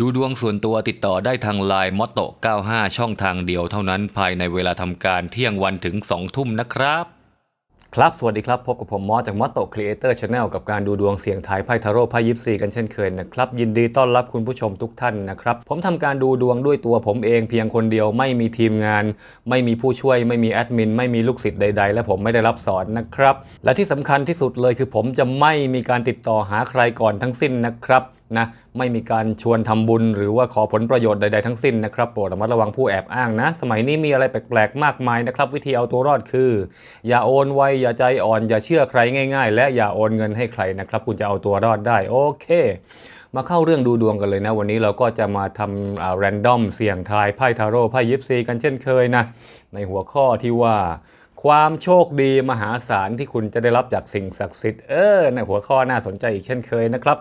ดูดวงส่วนตัวติดต่อได้ทางไลน์มอตโต95 ช่องทางเดียวเท่านั้นภายในเวลาทำการเที่ยงวันถึง 2 ทุ่มนะครับ ครับ สวัสดีครับ พบกับผมมอสจากมอตโตครีเอเตอร์ชาแนลกับการดูดวงเสียงทายไพ่ทาโร่ไพ่ยิปซีกันเช่นเคยนะครับ ยินดีต้อนรับคุณผู้ชมทุกท่านนะครับ ผมทำการดูดวงด้วยตัวผมเองเพียงคนเดียวไม่มีทีมงาน ไม่มีผู้ช่วย ไม่มีแอดมินไม่มีลูกศิษย์ใด ๆ และผมไม่ได้รับสอนนะครับและที่สำคัญที่สุดเลยคือผมจะไม่มีการติดต่อหาใครก่อนทั้งสิ้นนะครับ นะไม่มีการชวนทำบุญ หรือว่าขอผลประโยชน์ใดๆทั้งสิ้นนะครับโปรดระมัดระวังผู้แอบอ้างนะ สมัยนี้มีอะไรแปลกๆมากมายนะครับ วิธีเอาตัวรอดคือ อย่าโอนไวอย่าใจอ่อน อย่าเชื่อใครง่าย ๆ และอย่าโอนเงินให้ใครนะครับ คุณจะเอาตัวรอดได้โอเคมาเข้าเรื่องดูดวงกันเลยนะ วันนี้เราก็จะมาทำแรนดอมเสี่ยงทายไพ่ทาโร่ไพ่ยิปซีกันเช่นเคยนะ ในหัวข้อที่ว่า ความโชคดีมหาศาลที่คุณจะได้รับจากสิ่งศักดิ์สิทธิ์เออในหัวข้อน่าสนใจอีกเช่นเคยนะครับ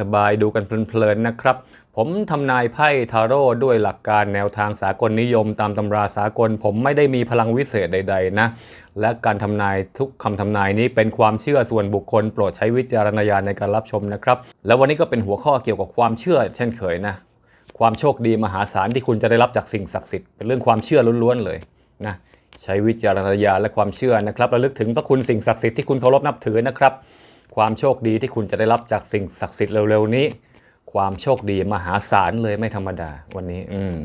สบายๆ ดูกันเพลินๆนะครับ ผมทำนายไพ่ทาโร่ด้วยหลักการแนวทางสากลนิยมตามตำราสากล ผมไม่ได้มีพลังวิเศษใด ๆ นะ และการทำนายทุกคำทำนายนี้เป็นความเชื่อส่วนบุคคล โปรดใช้วิจารณญาณในการรับชมนะครับ แล้ววันนี้ก็เป็นหัวข้อเกี่ยวกับความเชื่อ เช่นเคยนะ ความโชคดีมหาศาลที่คุณจะได้รับจากสิ่งศักดิ์สิทธิ์เป็นเรื่องความเชื่อล้วนๆเลยนะใช้วิจารณญาณและความเชื่อนะครับระลึกถึงพระคุณสิ่งศักดิ์สิทธิ์ที่คุณเคารพนับถือนะครับ ความโชคดีที่คุณจะได้รับจากสิ่งศักดิ์สิทธิ์เร็วๆนี้ ความโชคดีมหาศาลเลยไม่ธรรมดาวันนี้อืม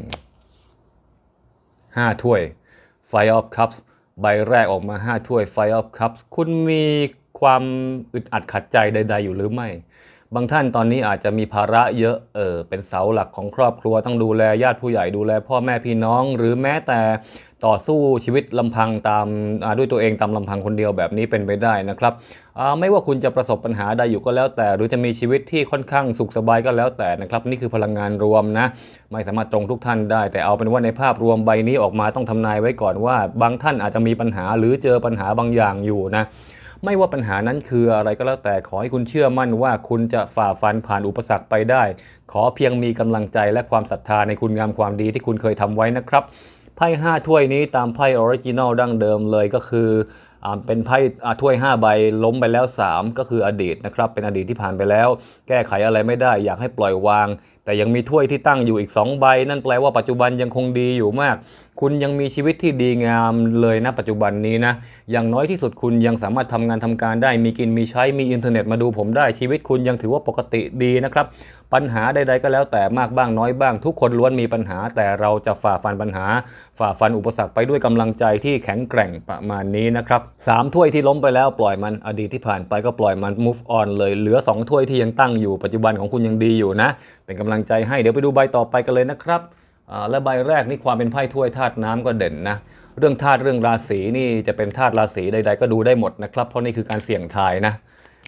ห้าถ้วย Fire of Cups ใบแรกออกมา 5 ถ้วย Fire of Cups คุณมีความอึดอัดขัดใจใด ๆ อยู่หรือไม่ บางท่านตอนนี้อาจจะมีภาระเยอะเออเป็นเสาหลักของครอบครัวต้องดูแลญาติผู้ใหญ่ดูแลพ่อแม่พี่น้อง หรือแม้แต่ต่อสู้ชีวิตลำพังตามด้วยตัวเองตามลำพังคนเดียวแบบนี้เป็นไปได้นะครับไม่ว่าคุณจะประสบปัญหาใดอยู่ก็แล้วแต่ หรือจะมีชีวิตที่ค่อนข้างสุขสบายก็แล้วแต่นะครับ นี่คือพลังงานรวมนะ ไม่สามารถตรงทุกท่านได้ แต่เอาเป็นว่าในภาพรวมใบนี้ออกมาต้องทำนายไว้ก่อนว่า บางท่านอาจจะมีปัญหาหรือเจอปัญหาบางอย่างอยู่นะ ไม่ว่าปัญหานั้นคืออะไรก็แล้วแต่ขอให้คุณเชื่อมั่นว่าคุณจะฝ่าฟันผ่านอุปสรรคไปได้ ขอเพียงมีกำลังใจและความศรัทธาในคุณงามความดีที่คุณเคยทำไว้นะครับไพ่ห้าถ้วยนี้ตามไพ่ออริจินอลดั้งเดิมเลยก็คืออเป็นไพ่ถ้วย 5 ใบล้มไปแล้ว 3 ก็คืออดีตนะครับเป็นอดีตที่ผ่านไปแล้ว แก้ไขอะไรไม่ได้อยากให้ปล่อยวาง แต่ยังมีถ้วยที่ตั้งอยู่อีก 2 ใบ นั่นแปลว่าปัจจุบันยังคงดีอยู่มาก คุณยังมีชีวิตที่ดีงามเลยนะปัจจุบันนี้นะ อย่างน้อยที่สุดคุณยังสามารถทำงานทำการได้ มีกินมีใช้มีอินเทอร์เน็ตมาดูผมได้ชีวิตคุณยังถือว่าปกติดีนะครับ ปัญหาใด ๆ ก็แล้วแต่มากบ้างน้อยบ้าง ทุกคนล้วนมีปัญหา แต่เราจะฝ่าฟันปัญหา ฝ่าฟันอุปสรรคไปด้วยกำลังใจที่แข็งแกร่งประมาณนี้นะครับสามถ้วยที่ล้มไปแล้วปล่อยมันอดีตที่ผ่านไปก็ปล่อยมัน move on เลยเหลือสองถ้วยที่ยังตั้งอยู่ปัจจุบันของคุณยังดีอยู่นะ เป็นกำลังใจให้เดี๋ยวไปดูใบต่อไปกันเลยนะครับ และใบแรกนี่ความเป็นไพ่ถ้วยธาตุน้ำก็เด่นนะเรื่องธาตุเรื่องราศีนี่จะเป็นธาตุราศีใดๆก็ดูได้หมดนะครับเพราะนี่คือการเสี่ยงทายนะ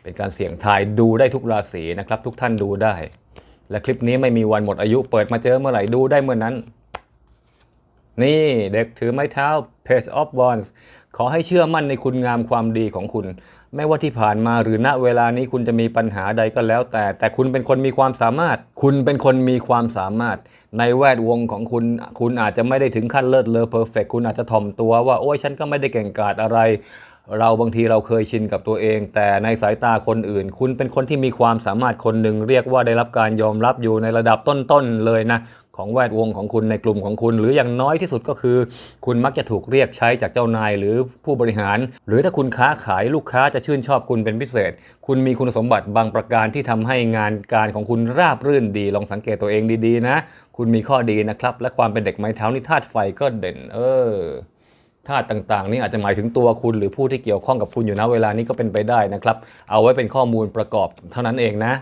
เป็นการเสี่ยงทายดูได้ทุกราศีนะครับทุกท่านดูได้ และคลิปนี้ไม่มีวันหมดอายุเปิดมาเจอเมื่อไหร่ดูได้เมื่อนั้น นี่เด็กถือไม้เท้า Page of Wands ขอให้เชื่อมั่นในคุณงามความดีของคุณ ไม่ว่าที่ผ่านมาหรือณเวลานี้คุณจะมีปัญหาใดก็แล้วแต่ แต่คุณเป็นคนมีความสามารถ คุณเป็นคนมีความสามารถ ในแวดวงของคุณ คุณอาจจะไม่ได้ถึงขั้นเลิศเลอเพอร์เฟกคุณอาจจะถ่อมตัวว่าโอ้ยฉันก็ไม่ได้เก่งกาจอะไร เราบางทีเราเคยชินกับตัวเอง แต่ในสายตาคนอื่น คุณเป็นคนที่มีความสามารถคนหนึ่งเรียกว่าได้รับการยอมรับอยู่ในระดับต้นๆเลยนะ ของแวดวงของคุณในกลุ่มของคุณ หรืออย่างน้อยที่สุดก็คือ คุณมักจะถูกเรียกใช้จากเจ้านายหรือผู้บริหาร หรือถ้าคุณค้าขายลูกค้าจะชื่นชอบคุณเป็นพิเศษ คุณมีคุณสมบัติบางประการที่ทำให้งานการของคุณราบรื่นดี ลองสังเกตตัวเองดีๆนะ คุณมีข้อดีนะครับ และความเป็นเด็กไม้เท้านี่ธาตุไฟก็เด่น เออธาตุต่างๆ นี่อาจจะหมายถึงตัวคุณหรือผู้ที่เกี่ยวข้องกับคุณอยู่นะเวลานี้ก็เป็นไปได้นะครับ เอาไว้เป็นข้อมูลประกอบเท่านั้นเองนะ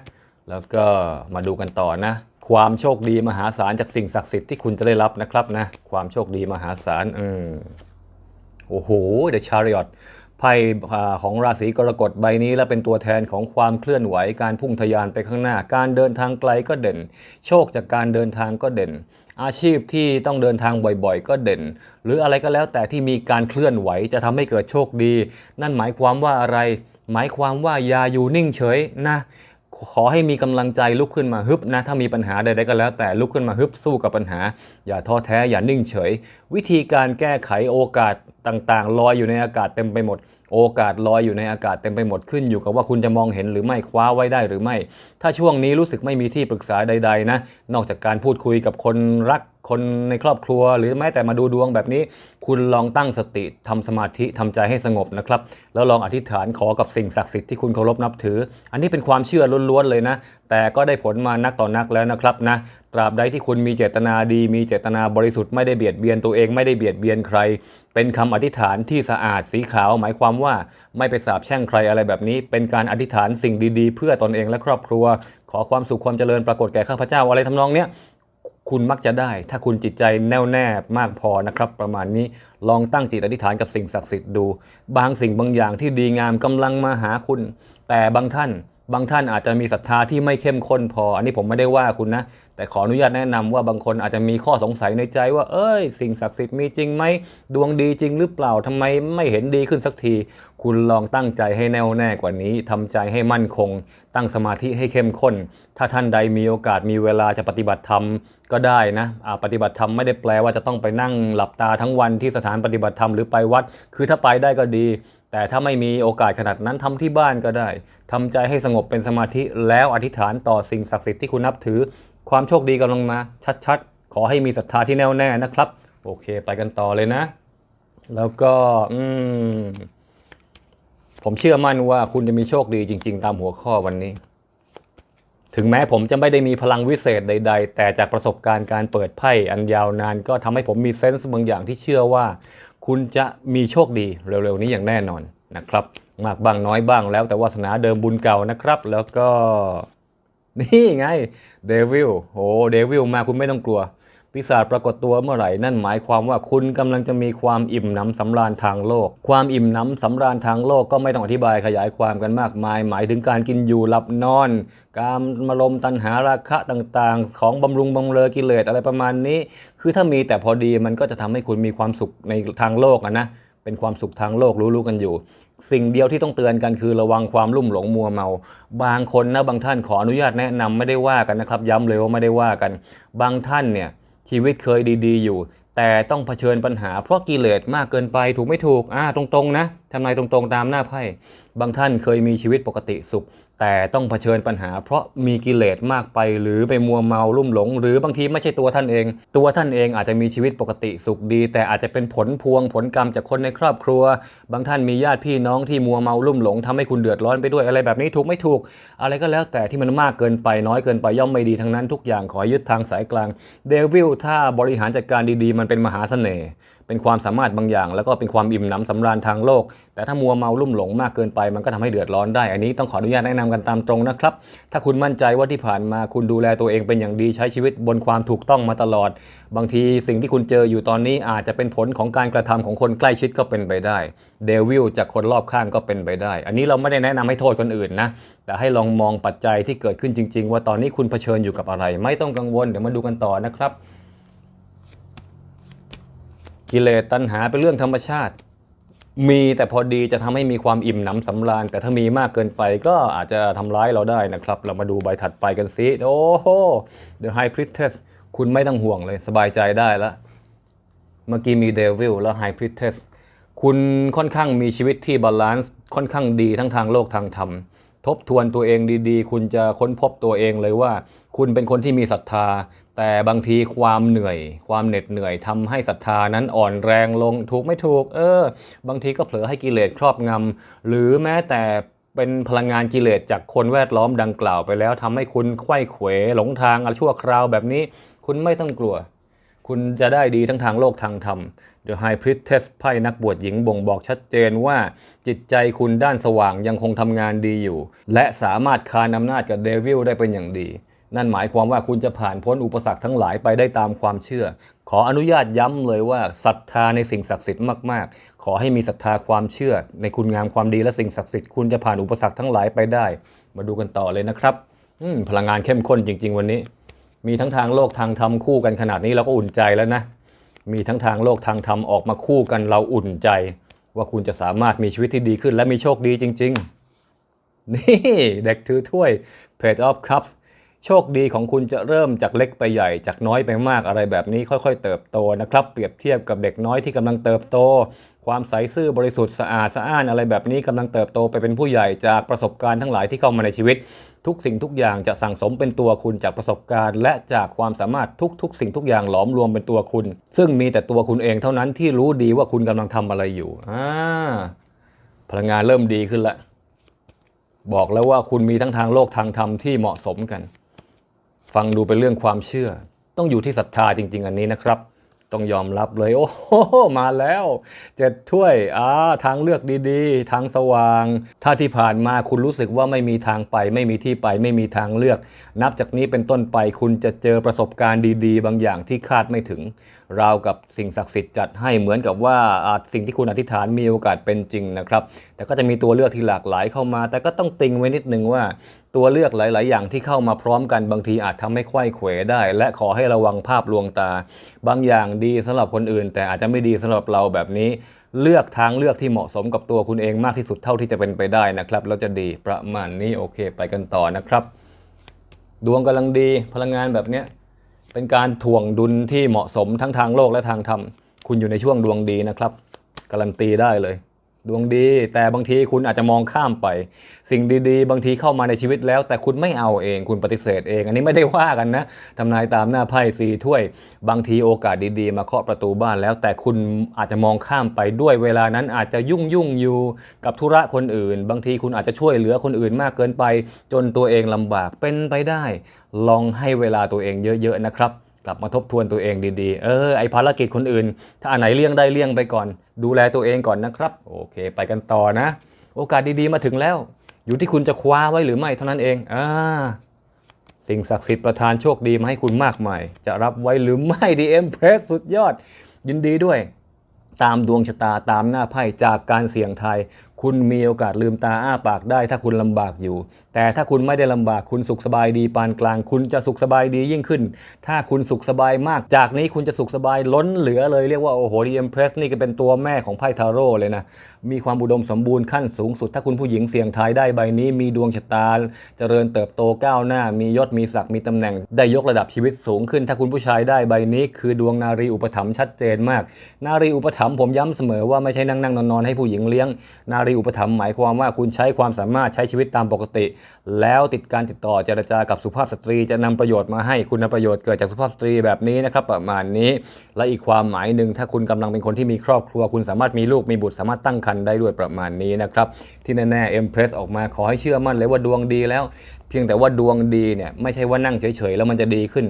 แล้วก็มาดูกันต่อนะ ความโชคดีมหาศาลจากสิ่งศักดิ์สิทธิ์ที่คุณจะได้รับนะครับนะ ความโชคดีมหาศาลอืมโอ้โห The Chariot ไพ่ของราศีกรกฎใบนี้และเป็นตัวแทนของความเคลื่อนไหวการพุ่งทะยานไปข้างหน้า การเดินทางไกลก็เด่น โชคจากการเดินทางก็เด่น อาชีพที่ต้องเดินทางบ่อยๆ ก็เด่น หรืออะไรก็แล้วแต่ที่มีการเคลื่อนไหวจะทำให้เกิดโชคดี นั่นหมายความว่าอะไร หมายความว่าอย่าอยู่นิ่งเฉยนะ ขอให้มีกำลังใจลุกขึ้นมาฮึบนะถ้ามีปัญหาใดๆก็แล้ว แต่ลุกขึ้นมาฮึบสู้กับปัญหา อย่าท้อแท้อย่านิ่งเฉย วิธีการแก้ไขโอกาสต่างๆ ลอยอยู่ในอากาศเต็มไปหมด โอกาสลอยอยู่ในอากาศเต็มไปหมดขึ้นอยู่กับว่าคุณจะมองเห็นหรือไม่คว้าไว้ได้หรือไม่ ถ้าช่วงนี้รู้สึกไม่มีที่ปรึกษาใด ๆ นะ นอกจากการพูดคุยกับคนรัก คนในครอบครัว หรือแม้แต่มาดูดวงแบบนี้ คุณลองตั้งสติทำสมาธิทำใจให้สงบนะครับ แล้วลองอธิษฐานขอกับสิ่งศักดิ์สิทธิ์ที่คุณเคารพนับถือ อันนี้เป็นความเชื่อล้วนๆเลยนะ แต่ก็ได้ผลมานักต่อนักแล้วนะครับนะตราบใดที่คุณมีเจตนาดี มีเจตนาบริสุทธิ์ไม่ได้เบียดเบียนตัวเองไม่ได้เบียดเบียนใคร เป็นคำอธิษฐานที่สะอาดสีขาว หมายความว่าไม่ไปสาบแช่งใครอะไรแบบนี้ เป็นการอธิษฐานสิ่งดีๆ เพื่อตนเองและครอบครัว ขอความสุขความเจริญปรากฏแก่ข้าพเจ้าอะไรทำนองเนี้ย คุณมักจะได้ ถ้าคุณจิตใจแน่วแน่มากพอนะครับ ประมาณนี้ลองตั้งจิตอธิษฐานกับสิ่งศักดิ์สิทธิ์ดู บางสิ่งบางอย่างที่ดีงามกำลังมาหาคุณ แต่บางท่าน บางท่านอาจจะมีศรัทธาที่ไม่เข้มข้นพอ อันนี้ผมไม่ได้ว่าคุณนะ แต่ขออนุญาตแนะนำว่าบางคนอาจจะมีข้อสงสัยในใจว่า เอ้ย สิ่งศักดิ์สิทธิ์มีจริงไหม ดวงดีจริงหรือเปล่าทำไมไม่เห็นดีขึ้นสักที คุณลองตั้งใจให้แน่วแน่กว่านี้ทำใจให้มั่นคง ตั้งสมาธิให้เข้มข้น ถ้าท่านใดมีโอกาสมีเวลาจะปฏิบัติธรรมก็ได้นะปฏิบัติธรรมไม่ได้แปลว่าจะต้องไปนั่งหลับตาทั้งวันที่สถานปฏิบัติธรรมหรือไปวัด คือถ้าไปได้ก็ดี แต่ถ้าไม่มีโอกาสขนาดนั้นทำที่บ้านก็ได้ทำใจให้สงบเป็นสมาธิแล้วอธิษฐานต่อสิ่งศักดิ์สิทธิ์ที่คุณนับถือ ความโชคดีกำลังมา ชัดๆ ขอให้มีศรัทธาที่แน่วแน่นะครับ โอเค ไปกันต่อเลยนะ แล้วก็อืมผมเชื่อมั่นว่าคุณจะมีโชคดีจริง ๆ ตามหัวข้อวันนี้ ถึงแม้ผมจะไม่ได้มีพลังวิเศษใด ๆ แต่จากประสบการณ์การเปิดไพ่อันยาวนาน ก็ทำให้ผมมีเซนส์บางอย่างที่เชื่อว่า คุณจะมีโชคดีเร็วๆ นี้อย่างแน่นอนนะครับ มากบ้างน้อยบ้างแล้วแต่วาสนาเดิมบุญเก่านะครับ แล้วก็ นี่ไงเดวิลโอ้เดวิลมาคุณไม่ต้องกลัว ปีศาจปรากฏตัวเมื่อไหร่นั่นหมายความว่าคุณกำลังจะมีความอิ่มหนำสำราญทางโลก ความอิ่มหนำสำราญทางโลกก็ไม่ต้องอธิบายขยายความกันมากมาย หมายถึงการกินอยู่หลับนอน การมารมตัณหาราคะต่างๆ ของบำรุงบำเรอกิเลสอะไรประมาณนี้ คือถ้ามีแต่พอดีมันก็จะทำให้คุณมีความสุขในทางโลกอะนะเป็นความสุขทางโลกรู้ๆกันอยู่สิ่งเดียวที่ต้องเตือนกันคือระวังความลุ่มหลงมัวเมา บางคนนะบางท่านขออนุญาตแนะนำไม่ได้ว่ากันนะครับ ย้ำเลยว่าไม่ได้ว่ากัน บางท่านเนี่ย ชีวิตเคยดีๆอยู่ แต่ต้องเผชิญปัญหาเพราะกิเลสมากเกินไปถูกไม่ถูกอ่าตรงๆนะทำนายตรงๆตามหน้าไพ่บางท่านเคยมีชีวิตปกติสุข แต่ต้องเผชิญปัญหา เพราะมีกิเลสมากไป หรือไปมัวเมาลุ่มหลง หรือบางทีไม่ใช่ตัวท่านเอง ตัวท่านเองอาจจะมีชีวิตปกติสุขดี แต่อาจจะเป็นผลพวงผลกรรมจากคนในครอบครัว บางท่านมีญาติพี่น้องที่มัวเมาลุ่มหลงทำให้คุณเดือดร้อนไปด้วยอะไรแบบนี้ถูกไม่ถูก อะไรก็แล้วแต่ที่มันมากเกินไปน้อยเกินไปย่อมไม่ดีทั้งนั้นทุกอย่างขอยึดทางสายกลางเดวิลถ้าบริหารจัดการดีๆ มันเป็นมหาเสน่ห์ เป็นความสามารถบางอย่าง แล้วก็เป็นความอิ่มหนำสำราญทางโลก แต่ถ้ามัวเมาลุ่มหลงมากเกินไป มันก็ทำให้เดือดร้อนได้ อันนี้ต้องขออนุญาตแนะนำกันตามตรงนะครับ ถ้าคุณมั่นใจว่าที่ผ่านมาคุณดูแลตัวเองเป็นอย่างดีใช้ชีวิตบนความถูกต้องมาตลอด บางทีสิ่งที่คุณเจออยู่ตอนนี้อาจจะเป็นผลของการกระทำของคนใกล้ชิดก็เป็นไปได้เดวิลจากคนรอบข้างก็เป็นไปได้ อันนี้เราไม่ได้แนะนำให้โทษคนอื่นนะ แต่ให้ลองมองปัจจัยที่เกิดขึ้นจริง ๆ ว่าตอนนี้คุณเผชิญอยู่กับอะไร ไม่ต้องกังวล เดี๋ยวมาดูกันต่อนะครับ กิเลสตัณหาเป็นเรื่องธรรมชาติ มีแต่พอดีจะทำให้มีความอิ่มหนำสำราญ แต่ถ้ามีมากเกินไปก็อาจจะทำร้ายเราได้นะครับ เรามาดูใบถัดไปกันสิโอ้โห The High Priestess คุณไม่ต้องห่วงเลยสบายใจได้ล้วเมื่อกี้มี Devil แล้ว High Priestess คุณค่อนข้างมีชีวิตที่บาลานซ์ค่อนข้างดีทั้งทางโลกทางธรรมทบทวนตัวเองดีๆ คุณจะค้นพบตัวเองเลยว่า คุณเป็นคนที่มีศรัทธา แต่บางทีความเหนื่อย ความเหน็ดเหนื่อยทำให้ศรัทธานั้นอ่อนแรงลงถูกไม่ถูก เออ บางทีก็เผลอให้กิเลสครอบงำหรือแม้แต่เป็นพลังงานกิเลสจากคนแวดล้อมดังกล่าวไปแล้วทำให้คุณไขว้เขวหลงทางอะไรชั่วคราวแบบนี้ คุณไม่ต้องกลัว คุณจะได้ดีทั้งทางโลกทางธรรม The High Priestess ไพ่นักบวชหญิงบ่งบอกชัดเจนว่าจิตใจคุณด้านสว่างยังคงทำงานดีอยู่ และสามารถคานอำนาจกับเดวิลได้เป็นอย่างดี นั่นหมายความว่าคุณจะผ่านพ้นอุปสรรคทั้งหลายไปได้ตามความเชื่อ ขออนุญาตย้ำเลยว่าศรัทธาในสิ่งศักดิ์สิทธิ์มากๆ ขอให้มีศรัทธาความเชื่อ ในคุณงามความดีและสิ่งศักดิ์สิทธิ์คุณจะผ่านอุปสรรคทั้งหลายไปได้ มาดูกันต่อเลยนะครับพลังงานเข้มข้นจริง ๆ วันนี้ มีทั้งทางโลกทางธรรมคู่กันขนาดนี้เราก็อุ่นใจแล้วนะ มีทั้งทางโลกทางธรรมออกมาคู่กันเราอุ่นใจ ว่าคุณจะสามารถมีชีวิตที่ดีขึ้นและมีโชคดีจริง ๆ นี่เด็กถือถ้วย Page of Cups โชคดีของคุณจะเริ่มจากเล็กไปใหญ่ จากน้อยไปมากอะไรแบบนี้ค่อยๆ เติบโตนะครับ เปรียบเทียบกับเด็กน้อยที่กำลังเติบโต ความใสซื่อบริสุทธิ์สะอาดสะอ้านอะไรแบบนี้กำลังเติบโตไปเป็นผู้ใหญ่จากประสบการณ์ทั้งหลายที่เข้ามาในชีวิต ทุกสิ่งทุกอย่างจะสั่งสมเป็นตัวคุณจากประสบการณ์ และจากความสามารถทุกๆ สิ่งทุกอย่างหลอมรวมเป็นตัวคุณ ซึ่งมีแต่ตัวคุณเองเท่านั้นที่รู้ดีว่าคุณกำลังทำอะไรอยู่อ่าพลังงานเริ่มดีขึ้นแล้วบอกแล้วว่าคุณมีทั้งทางโลกทางธรรมที่เหมาะสมกัน ฟังดูเป็นเรื่องความเชื่อ ต้องอยู่ที่ศรัทธาจริง ๆ อันนี้นะครับ ต้องยอมรับเลย โอ้โหมาแล้วเจ็ดถ้วยอ่าทางเลือกดีๆ ทางสว่าง ถ้าที่ผ่านมาคุณรู้สึกว่าไม่มีทางไป ไม่มีที่ไปไม่มีทางเลือก นับจากนี้เป็นต้นไปคุณจะเจอประสบการณ์ดี ๆ บางอย่างที่คาดไม่ถึง ราวกับสิ่งศักดิ์สิทธิ์จัดให้เหมือนกับว่าสิ่งที่คุณอธิษฐานมีโอกาสเป็นจริงนะครับ แต่ก็จะมีตัวเลือกที่หลากหลายเข้ามา แต่ก็ต้องติงไว้นิดนึงว่า ตัวเลือกหลาย ๆ อย่างที่เข้ามาพร้อมกันบางทีอาจทำให้ไขว้เขวได้ และขอให้ระวังภาพลวงตา บางอย่างดีสำหรับคนอื่น แต่อาจจะไม่ดีสำหรับเราแบบนี้ เลือกทางเลือกที่เหมาะสมกับตัวคุณเองมากที่สุดเท่าที่จะเป็นไปได้นะครับแล้วจะดีประมาณนี้โอเค ไปกันต่อนะครับ ดวงกำลังดีพลังงานแบบเนี้ย เป็นการถ่วงดุลที่เหมาะสมทั้งทางโลกและทางธรรม คุณอยู่ในช่วงดวงดีนะครับ การันตีได้เลย ดวงดี แต่บางทีคุณอาจจะมองข้ามไป สิ่งดีๆ บางทีเข้ามาในชีวิตแล้ว แต่คุณไม่เอาเองคุณปฏิเสธเอง อันนี้ไม่ได้ว่ากันนะทำนายตามหน้าไพ่สีถ้วย บางทีโอกาสดีๆ มาเคาะประตูบ้านแล้ว แต่คุณอาจจะมองข้ามไปด้วยเวลานั้นอาจจะยุ่งยุ่งอยู่กับธุระคนอื่น บางทีคุณอาจจะช่วยเหลือคนอื่นมากเกินไป จนตัวเองลำบากเป็นไปได้ ลองให้เวลาตัวเองเยอะๆนะครับ กลับมาทบทวนตัวเองดีๆ เออ ไอภารกิจคนอื่น ถ้าอันไหนเลี่ยงได้เลี่ยงไปก่อน ดูแลตัวเองก่อนนะครับ โอเค ไปกันต่อนะ โอกาสดีๆมาถึงแล้ว อยู่ที่คุณจะคว้าไว้หรือไม่เท่านั้นเอง อ่า สิ่งศักดิ์สิทธิ์ประทานโชคดีมาให้คุณมากมาย จะรับไว้หรือไม่ดีเอ็มเพรสสุดยอด ยินดีด้วย ตามดวงชะตาตามหน้าไพ่จากการเสี่ยงทาย คุณมีโอกาสลืมตาอ้าปากได้ถ้าคุณลำบากอยู่ แต่ถ้าคุณไม่ได้ลำบากคุณสุขสบายดีปานกลาง คุณจะสุขสบายดียิ่งขึ้น ถ้าคุณสุขสบายมาก จากนี้คุณจะสุขสบายล้นเหลือเลยเรียกว่าโอ้โหดีเอ็มเพรสนี่ก็เป็นตัวแม่ของไพ่ทาโร่เลยนะ มีความอุดมสมบูรณ์ขั้นสูงสุด ถ้าคุณผู้หญิงเสี่ยงทายได้ใบนี้ มีดวงชะตา เจริญเติบโตก้าวหน้า มียศมีศักดิ์มีตำแหน่ง ได้ยกระดับชีวิตสูงขึ้น ถ้าคุณผู้ชายได้ใบนี้ คือดวงนารีอุปถัมภ์ชัดเจนมาก นารีอุปถัมภ์ผมย้ำเสมอว่าไม่ใช่นั่งนั่งนอนนอนให้ผู้หญิงเลี้ยงนารีอุปถัมภ์หมายความว่าคุณใช้ความสามารถใช้ชีวิตตามปกติ แล้วติดการติดต่อเจรจากับสุภาพสตรี จะนำประโยชน์มาให้คุณประโยชน์เกิดจากสุภาพสตรีแบบนี้นะครับประมาณนี้ และอีกความหมายหนึ่งถ้าคุณกำลังเป็นคนที่มีครอบครัว คุณสามารถมีลูกมีบุตรสามารถตั้งครรภ์ได้ด้วยประมาณนี้นะครับที่แน่ๆเอ็มเพรสออกมาขอให้เชื่อมั่นเลยว่าดวงดีแล้ว เพียงแต่ว่าดวงดีเนี่ยไม่ใช่ว่านั่งเฉยๆแล้วมันจะดีขึ้น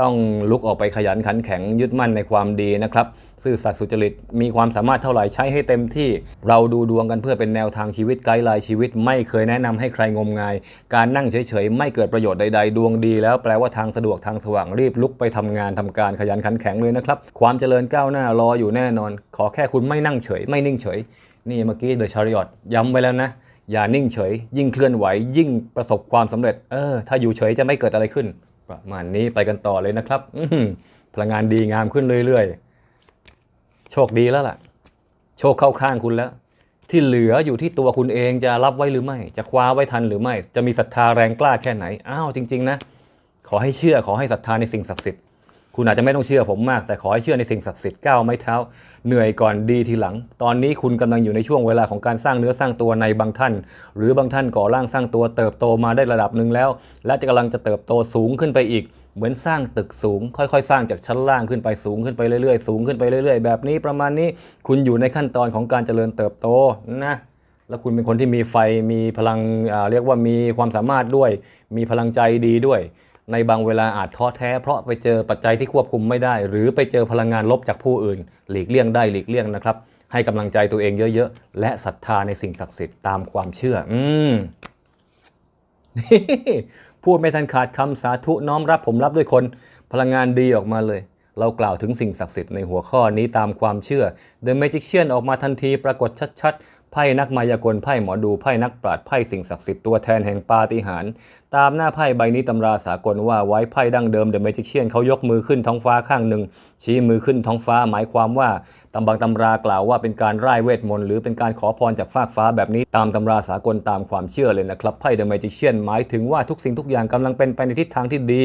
ต้องลุกออกไปขยันขันแข็งยึดมั่นในความดีนะครับ ซื่อสัตย์สุจริตมีความสามารถเท่าไหร่ใช้ให้เต็มที่ เราดูดวงกันเพื่อเป็นแนวทางชีวิตไกด์ไลน์ชีวิต ไม่เคยแนะนำให้ใครงมงาย การนั่งเฉยๆ ไม่เกิดประโยชน์ใดๆ ดวงดีแล้วแปลว่าทางสะดวกทางสว่างรีบลุกไปทำงานทำการขยันขันแข็งเลยนะครับ ความเจริญก้าวหน้ารออยู่แน่นอน ขอแค่คุณไม่นั่งเฉย ไม่นิ่งเฉย นี่เมื่อกี้เดอะชาริอตย้ำไว้แล้วนะอย่านิ่งเฉย ยิ่งเคลื่อนไหว ยิ่งประสบความสำเร็จเออถ้าอยู่เฉยจะไม่เกิดอะไรขึ้น ประมาณนี้ไปกันต่อเลยนะครับพลังงานดีงามขึ้นเรื่อยๆ โชคดีแล้วล่ะ โชคเข้าข้างคุณแล้ว ที่เหลืออยู่ที่ตัวคุณเองจะรับไว้หรือไม่ จะคว้าไว้ทันหรือไม่ จะมีศรัทธาแรงกล้าแค่ไหน อ้าวจริง ๆ นะ ขอให้เชื่อขอให้ศรัทธาในสิ่งศักดิ์สิทธิ์ คุณอาจจะไม่ต้องเชื่อผมมาก แต่ขอให้เชื่อในสิ่งศักดิ์สิทธิ์ก้าวไม้เท้า เหนื่อยก่อนดีทีหลัง ตอนนี้คุณกำลังอยู่ในช่วงเวลาของการสร้างเนื้อสร้างตัวในบางท่าน หรือบางท่านก่อร่างสร้างตัวเติบโตมาได้ระดับหนึ่งแล้ว และจะกำลังจะเติบโตสูงขึ้นไปอีก เหมือนสร้างตึกสูง ค่อยๆ สร้างจากชั้นล่างขึ้นไปสูงขึ้นไปเรื่อยๆ สูงขึ้นไปเรื่อยๆ แบบนี้ประมาณนี้คุณอยู่ในขั้นตอนของการเจริญเติบโตนะแล้วคุณเป็นคนที่มีไฟมีพลังเรียกว่ามีความสามารถด้วย มีพลังใจดีด้วย ในบางเวลาอาจท้อแท้ เพราะไปเจอปัจจัยที่ควบคุมไม่ได้ หรือไปเจอพลังงานลบจากผู้อื่น หลีกเลี่ยงได้หลีกเลี่ยงนะครับ ให้กำลังใจตัวเองเยอะๆ และศรัทธาในสิ่งศักดิ์สิทธิ์ตามความเชื่อ อืมพูดไม่ทันขาดคำสาธุน้อมรับผมรับด้วยคน พลังงานดีออกมาเลย เรากล่าวถึงสิ่งศักดิ์สิทธิ์ในหัวข้อนี้ตามความเชื่อ The Magician ออกมาทันทีปรากฏชัดๆ ไพ่นักมายากลไพ่หมอดูไพ่นักปราชญ์ไพ่สิ่งศักดิ์สิทธิ์ตัวแทนแห่งปาฏิหาริย์ตามหน้าไพ่ใบนี้ตำราสากลว่าไว้ไพ่ดั้งเดิมเดอะเมจิเชียนเขายกมือขึ้นท้องฟ้าข้างหนึ่ง ชี้มือขึ้นท้องฟ้าหมายความว่าตำบังตำรากล่าวว่าเป็นการร่ายเวทมนต์หรือเป็นการขอพรจากฟากฟ้าแบบนี้ตามตำราสากลตามความเชื่อเลยนะครับไพ่เดอะเมจิเชียนหมายถึงว่าทุกสิ่งทุกอย่างกำลังเป็นไปในทิศทางที่ดี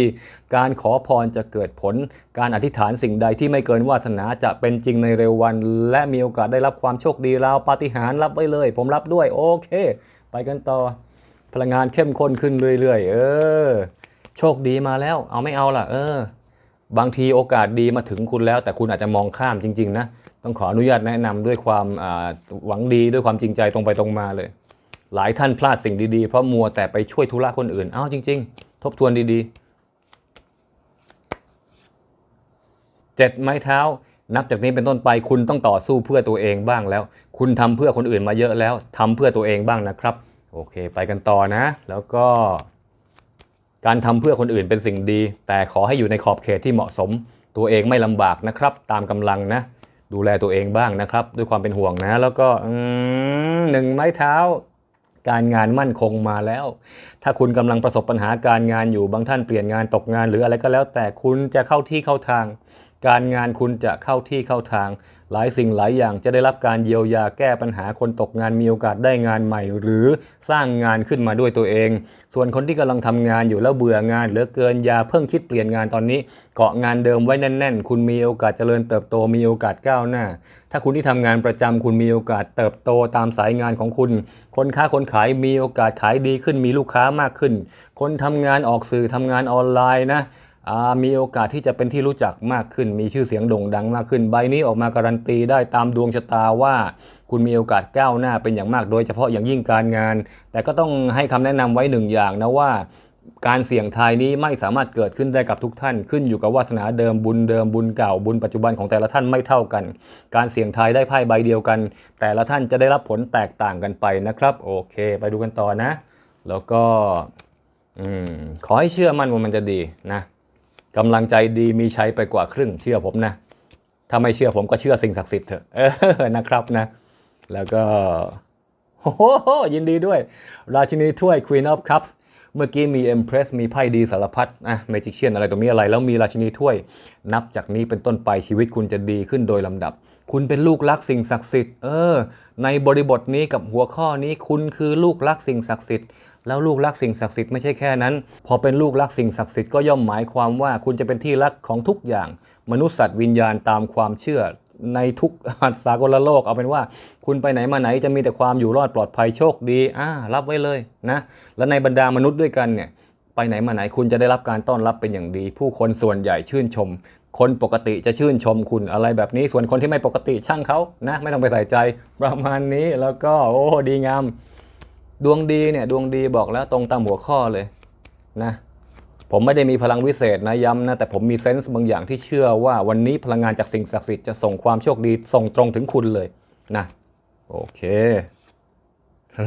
การขอพรจะเกิดผล การอธิษฐานสิ่งใดที่ไม่เกินวาสนาจะเป็นจริงในเร็ววัน และมีโอกาสได้รับความโชคดีราวปาฏิหาริย์รับไว้เลย ผมรับด้วยโอเค ไปกันต่อ พลังงานเข้มข้นขึ้นเรื่อยๆ เออ โชคดีมาแล้ว เอาไม่เอาล่ะ เออ บางทีโอกาสดีมาถึงคุณแล้ว แต่คุณอาจจะมองข้ามจริง ๆ นะ ต้องขออนุญาตแนะนำด้วยความหวังดีด้วยความจริงใจตรงไปตรงมาเลย หลายท่านพลาดสิ่งดีๆ เพราะมัวแต่ไปช่วยธุระคนอื่น เอ้าจริง ๆ ทบทวนดีๆเจ็ดไม้เท้า นับจากนี้เป็นต้นไปคุณต้องต่อสู้เพื่อตัวเองบ้างแล้ว คุณทำเพื่อคนอื่นมาเยอะแล้วทำเพื่อตัวเองบ้างนะครับ โอเค ไปกันต่อนะ แล้วก็ การทำเพื่อคนอื่นเป็นสิ่งดี แต่ขอให้อยู่ในขอบเขตที่เหมาะสม ตัวเองไม่ลำบากนะครับ ตามกำลังนะ ดูแลตัวเองบ้างนะครับ ด้วยความเป็นห่วงนะ แล้วก็หนึ่งไม้เท้า การงานมั่นคงมาแล้ว ถ้าคุณกำลังประสบปัญหาการงานอยู่บางท่านเปลี่ยนงานตกงานหรืออะไรก็แล้ว แต่คุณจะเข้าที่เข้าทาง การงานคุณจะเข้าที่เข้าทาง หลายสิ่งหลายอย่างจะได้รับการเยียวยาแก้ปัญหาคนตกงานมีโอกาสได้งานใหม่ หรือสร้างงานขึ้นมาด้วยตัวเอง ส่วนคนที่กำลังทำงานอยู่แล้วเบื่องานเหลือเกินอย่าเพิ่งคิดเปลี่ยนงานตอนนี้ เกาะงานเดิมไว้แน่น ๆ คุณมีโอกาสเจริญเติบโตมีโอกาสก้าวหน้า ถ้าคุณที่ทำงานประจำคุณมีโอกาสเติบโตตามสายงานของคุณ คนค้าคนขายมีโอกาสขายดีขึ้นมีลูกค้ามากขึ้น คนทำงานออกสื่อทำงานออนไลน์นะ มีโอกาสที่จะเป็นที่รู้จักมากขึ้น มีชื่อเสียงโด่งดังมากขึ้น ใบนี้ออกมาการันตีได้ตามดวงชะตาว่า คุณมีโอกาสก้าวหน้าเป็นอย่างมาก โดยเฉพาะอย่างยิ่งการงาน แต่ก็ต้องให้คำแนะนำไว้หนึ่งอย่างนะว่าการเสี่ยงทายนี้ไม่สามารถเกิดขึ้นได้กับทุกท่าน ขึ้นอยู่กับวาสนาเดิมบุญเดิมบุญเก่าบุญปัจจุบันของแต่ละท่านไม่เท่ากัน การเสี่ยงทายได้ไพ่ใบเดียวกัน แต่ละท่านจะได้รับผลแตกต่างกันไปนะครับ โอเค ไปดูกันต่อนะ แล้วก็อขอให้เชื่อมั่นว่ามันจะดีนะ กำลังใจดีมีใช้ไปกว่าครึ่งเชื่อผมนะ ถ้าไม่เชื่อผมก็เชื่อสิ่งศักดิ์สิทธิ์เถอะเออนะครับนะ แล้วก็โอ้โหยินดีด้วย ราชินีถ้วย Queen of Cups เมื่อกี้มี Empress มีไพ่ดีสารพัดอะ Magician อะไรตรงนี้อะไร แล้วมีราชินีถ้วย นับจากนี้เป็นต้นไปชีวิตคุณจะดีขึ้นโดยลำดับ คุณเป็นลูกรักสิ่งศักดิ์สิทธิ์เออในบริบทนี้กับหัวข้อนี้คุณคือลูกรักสิ่งศักดิ์สิทธิ์ แล้วลูกรักสิ่งศักดิ์สิทธิ์ไม่ใช่แค่นั้น พอเป็นลูกรักสิ่งศักดิ์สิทธิ์ก็ย่อมหมายความว่าคุณจะเป็นที่รักของทุกอย่าง มนุษย์สัตว์วิญญาณตามความเชื่อในทุกสากลโลกเอาเป็นว่า คุณไปไหนมาไหนจะมีแต่ความอยู่รอดปลอดภัยโชคดีอ่ารับไว้เลยนะและในบรรดามนุษย์ด้วยกันเนี่ยไปไหนมาไหนคุณจะได้รับการต้อนรับเป็นอย่างดี ผู้คนส่วนใหญ่ชื่นชม คนปกติจะชื่นชมคุณอะไรแบบนี้ส่วนคนที่ไม่ปกติช่างเขานะไม่ต้องไปใส่ใจประมาณนี้แล้วก็โอ้ดีงาม ดวงดีเนี่ยดวงดีบอกแล้วตรงตามหัวข้อเลยนะผมไม่ได้มีพลังวิเศษนะย้ำนะแต่ผมมีเซนส์บางอย่างที่เชื่อว่าวันนี้พลังงานจากสิ่งศักดิ์สิทธิ์จะส่งความโชคดีส่งตรงถึงคุณเลยนะโอเค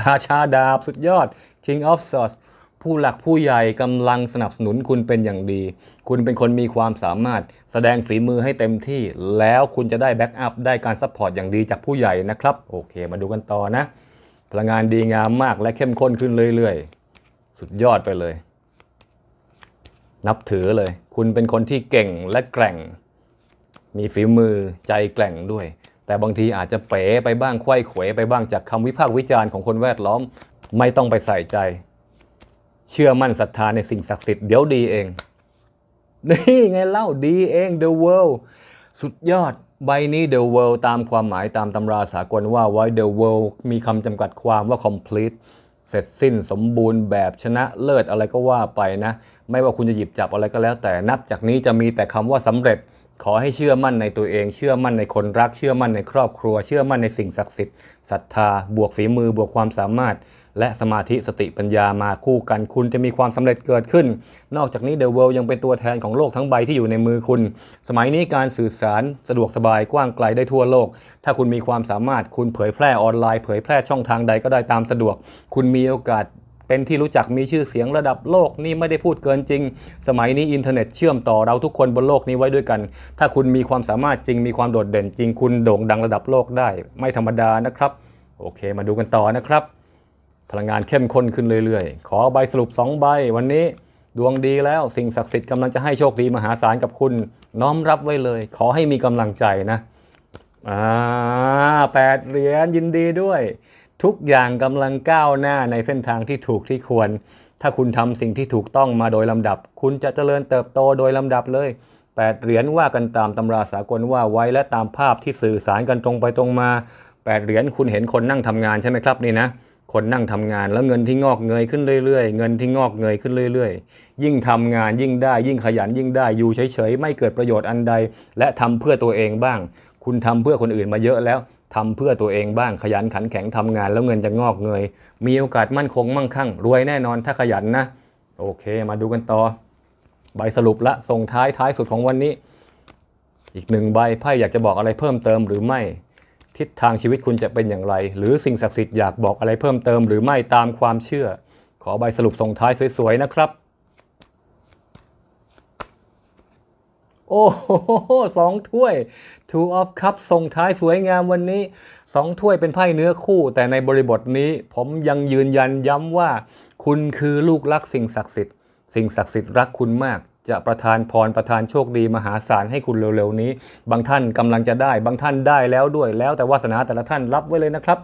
ราชาดาบสุดยอด King of Swords ผู้หลักผู้ใหญ่กำลังสนับสนุนคุณเป็นอย่างดี คุณเป็นคนมีความสามารถแสดงฝีมือให้เต็มที่ แล้วคุณจะได้แบ็กอัพได้การซัพพอร์ตอย่างดีจากผู้ใหญ่นะครับ โอเค มาดูกันต่อนะ พลังงานดีงามมากและเข้มข้นขึ้นเรื่อยๆ สุดยอดไปเลย นับถือเลย คุณเป็นคนที่เก่งและแกร่ง มีฝีมือใจแกร่งด้วย แต่บางทีอาจจะเป๋ไปบ้างไขว้เขวไปบ้างจากคำวิพากษ์วิจารณ์ของคนแวดล้อม ไม่ต้องไปใส่ใจ เชื่อมั่นศรัทธาในสิ่งศักดิ์สิทธิ์เดี๋ยวดีเอง นี่ไงเล่าดีเอง The World สุดยอด ใบนี้ The World ตามความหมายตามตำราสากลว่าไว้ The World มีคำจำกัดความว่า complete เสร็จสิ้นสมบูรณ์แบบชนะเลิศอะไรก็ว่าไปนะ ไม่ว่าคุณจะหยิบจับอะไรก็แล้ว แต่นับจากนี้จะมีแต่คำว่าสำเร็จขอให้เชื่อมั่นในตัวเอง เชื่อมั่นในคนรัก เชื่อมั่นในครอบครัว เชื่อมั่นในสิ่งศักดิ์สิทธิ์ศรัทธา บวกฝีมือบวกความสามารถ และสมาธิสติปัญญามาคู่กันคุณจะมีความสำเร็จเกิดขึ้น นอกจากนี้ The World ยังเป็นตัวแทนของโลกทั้งใบที่อยู่ในมือคุณ สมัยนี้การสื่อสารสะดวกสบายกว้างไกลได้ทั่วโลก ถ้าคุณมีความสามารถคุณเผยแพร่ออนไลน์เผยแพร่ช่องทางใดก็ได้ตามสะดวก คุณมีโอกาสเป็นที่รู้จักมีชื่อเสียงระดับโลกนี่ไม่ได้พูดเกินจริง สมัยนี้อินเทอร์เน็ตเชื่อมต่อเราทุกคนบนโลกนี้ไว้ด้วยกัน ถ้าคุณมีความสามารถจริงมีความโดดเด่นจริง คุณโด่งดังระดับโลกได้ ไม่ธรรมดานะครับ โอเค มาดูกันต่อนะครับ พลังงานเข้มข้นขึ้นเรื่อยๆ ขอใบสรุป 2 ใบ วันนี้ดวงดีแล้วสิ่งศักดิ์สิทธิ์กำลังจะให้โชคดีมหาศาลกับคุณ น้อมรับไว้เลย ขอให้มีกำลังใจนะอ่าแปดเหรียญยินดีด้วย ทุกอย่างกำลังก้าวหน้าในเส้นทางที่ถูกที่ควร ถ้าคุณทำสิ่งที่ถูกต้องมาโดยลำดับ คุณจะเจริญเติบโตโดยลำดับเลยแปดเหรียญว่ากันตามตำราสากลว่าไว้และตามภาพที่สื่อสารกันตรงไปตรงมาแปดเหรียญคุณเห็นคนนั่งทำงานใช่ไหมครับนี่นะ คนนั่งทำงานแล้วเงินที่งอกเงยขึ้นเรื่อยๆ เงินที่งอกเงยขึ้นเรื่อยๆ ยิ่งทำงานยิ่งได้ ยิ่งขยันยิ่งได้อยู่เฉยๆ ไม่เกิดประโยชน์อันใด และทำเพื่อตัวเองบ้าง คุณทำเพื่อคนอื่นมาเยอะแล้วทำเพื่อตัวเองบ้างขยันขันแข็งทำงาน แล้วเงินจะงอกเงย มีโอกาสมั่นคงมั่งคั่ง รวยแน่นอนถ้าขยันนะ โอเค มาดูกันต่อ ใบสรุปละส่งท้ายท้ายสุดของวันนี้ อีกหนึ่งใบไพ่อยากจะบอกอะไรเพิ่มเติมหรือไม่ ทิศทางชีวิตคุณจะเป็นอย่างไร หรือสิ่งศักดิ์สิทธิ์อยากบอกอะไรเพิ่มเติม หรือไม่ตามความเชื่อ ขอใบสรุปส่งท้ายสวยๆนะครับ โอ้โหสองถ้วย Two of Cups ส่งท้ายสวยงามวันนี้สองถ้วยเป็นไพ่เนื้อคู่ แต่ในบริบทนี้ผมยังยืนยันย้ำว่า คุณคือลูกรักสิ่งศักดิ์สิทธิ์ สิ่งศักดิ์สิทธิ์รักคุณมาก จะประทานพรประทานโชคดีมหาศาลให้คุณเร็วๆนี้ บางท่านกำลังจะได้ บางท่านได้แล้วด้วยแล้วแต่วาสนาแต่ละท่านรับไว้เลยนะครับ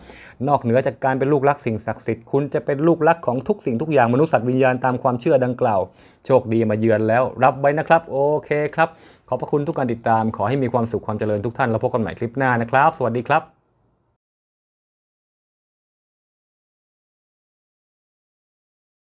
นอกเหนือจากการเป็นลูกรักสิ่งศักดิ์สิทธิ์คุณจะเป็นลูกรักของทุกสิ่งทุกอย่างมนุษย์สัตว์วิญญาณตามความเชื่อดังกล่าว โชคดีมาเยือนแล้ว รับไว้นะครับ โอเคครับขอบพระคุณทุกการติดตาม ขอให้มีความสุขความเจริญทุกท่านแล้วพบกันใหม่คลิปหน้านะครับ สวัสดีครับ